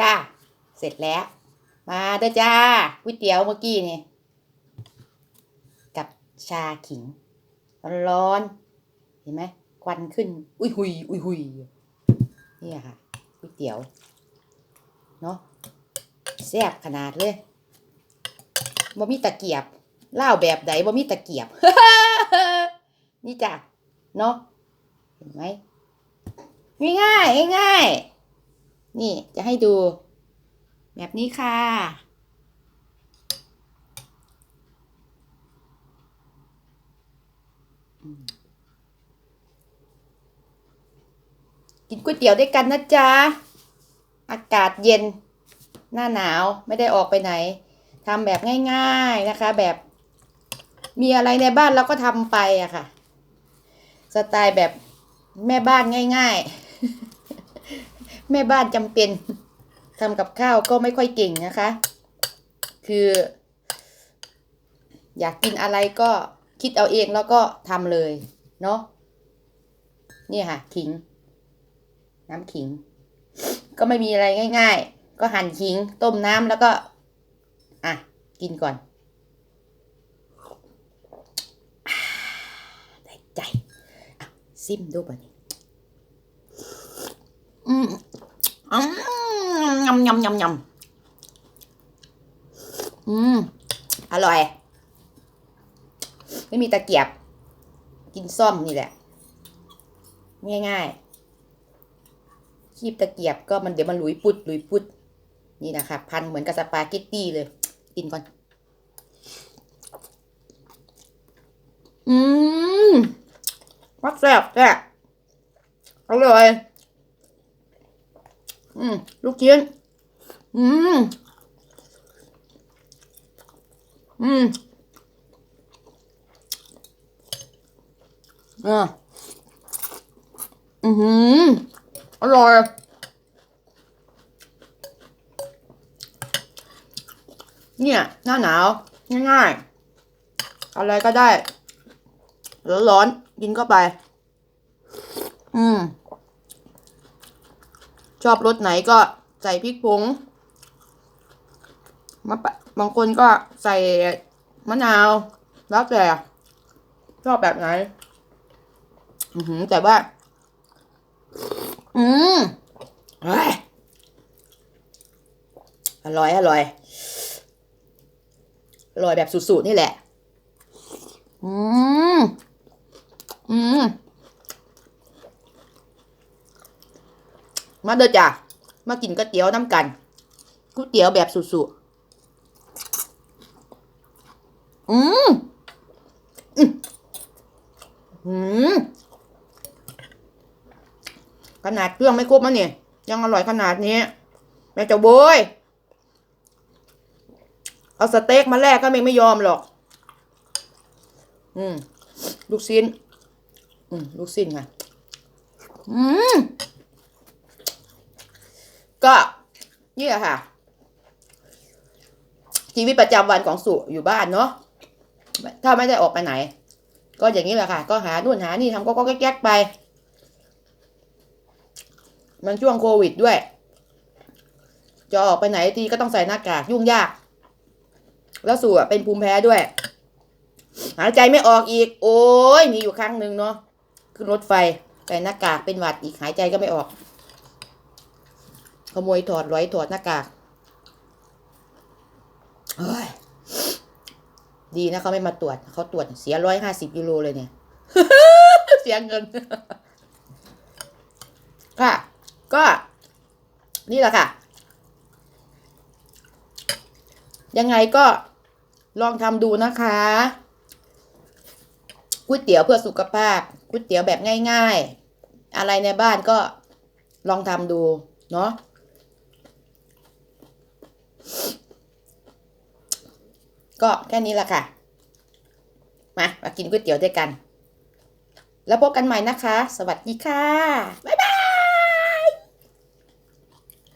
จ้า เสร็จแล้ว มาเด้อจ้าก๋วยเตี๋ยวเมื่อกี้นี่ กับชาขิง ร้อนๆเห็นไหมควันขึ้น อุ้ยหุยอุ้ยหุยนี่ค่ะก๋วยเตี๋ยว เนาะแซ่บขนาดเลยบ่มีตะเกียบเล่าแบบใดบ่มีตะเกียบ นี่จ้ะ เนาะเห็นไหมง่ายง่ายง่าย นี่จะให้ดู แบบนี้ค่ะ กินก๋วยเตี๋ยวด้วยกันนะจ๊ะ อากาศเย็น หน้าหนาวไม่ได้ออกไปไหนทำแบบง่ายๆนะคะ แบบมีอะไรในบ้านเราก็ทำไปอะค่ะ สไตล์แบบแม่บ้านง่าย ๆ แม่บ้านจำเป็นทำกับข้าวก็ไม่ค่อยเก่งนะคะ คือ อยากกินอะไรก็คิดเอาเองแล้วก็ทำเลย เนาะนี่ค่ะ ขิง น้ำขิง ก็ไม่มีอะไรง่าย ๆ ก็หั่นขิง ต้มน้ำแล้วก็ อะ กินก่อนได้ใจซิมดูบ่นี้ อืมอืมยำยำยำยำอืม อร่อย ไม่มีตะเกียบ กินซ่อมนี่แหละ ง่ายๆ คีบตะเกียบก็มันเดี๋ยวมันหลุยปุดหลุยปุด นี่นะคะพันเหมือนกับสปาเกตตี้เลย กินก่อน อืมวักแซ่บแซ่บอร่อย อืมลูกชิ้นอืมอืมอ่าอือหืออร่อยเนี่ยหน้าหนาวง่ายๆอะไรก็ได้ร้อนๆกินเข้าไป อืม ชอบรสไหนก็ใส่พริกผงมะปะบางคนก็ใส่มะนาว แล้วแต่ชอบแบบไหนอือหือแต่ว่า อืมอร่อย อร่อย อร่อยแบบสุดๆนี่แหละ อืม อืม มาเด้อจ้ะมากินก๋วยเตี๋ยวน้ำกันก๋วยเตี๋ยวแบบสุดๆอืมอืมอืมขนาดเครื่องไม่ครบมันเนี่ยยังอร่อยขนาดนี้แม่เจ้าโบยเอาสเต็กมาแลกก็ไม่ไม่ยอมหรอก อืม ลูกชิ้น อืม ลูกชิ้นค่ะ อืม ก็นี่แหละค่ะ ชีวิตประจำวันของสุอยู่บ้านเนาะถ้าไม่ได้ออกไปไหน ก็อย่างนี้แหละค่ะ ก็หานู่นหานี่ทำก็ก็แก๊กไป มันช่วงโควิดด้วย จะออกไปไหนทีก็ต้องใส่หน้ากากยุ่งยาก แล้วสู่เป็นภูมิแพ้ด้วย หายใจไม่ออกอีก โอ้ยมีอยู่ครั้งหนึ่งเนาะขึ้นรถไฟใส่หน้ากากเป็นหวัดอีกหายใจก็ไม่ออก ขโมยถอดร้อยถอดหน้ากากเฮ้ยดีนะเขาไม่มาตรวจเขาตรวจเสียร้อยห้าสิบยูโรเลยเนี่ย เสียเงิน ค่ะ ก็ นี่แหละค่ะ ยังไงก็ลองทำดูนะคะก๋วยเตี๋ยวเพื่อสุขภาพก๋วยเตี๋ยวแบบง่าย ๆ อะไรในบ้านก็ลองทำดู เนาะ ก็แค่นี้แหละค่ะ มามากินก๋วยเตี๋ยวด้วยกัน แล้วพบกันใหม่นะคะ สวัสดีค่ะบ๊า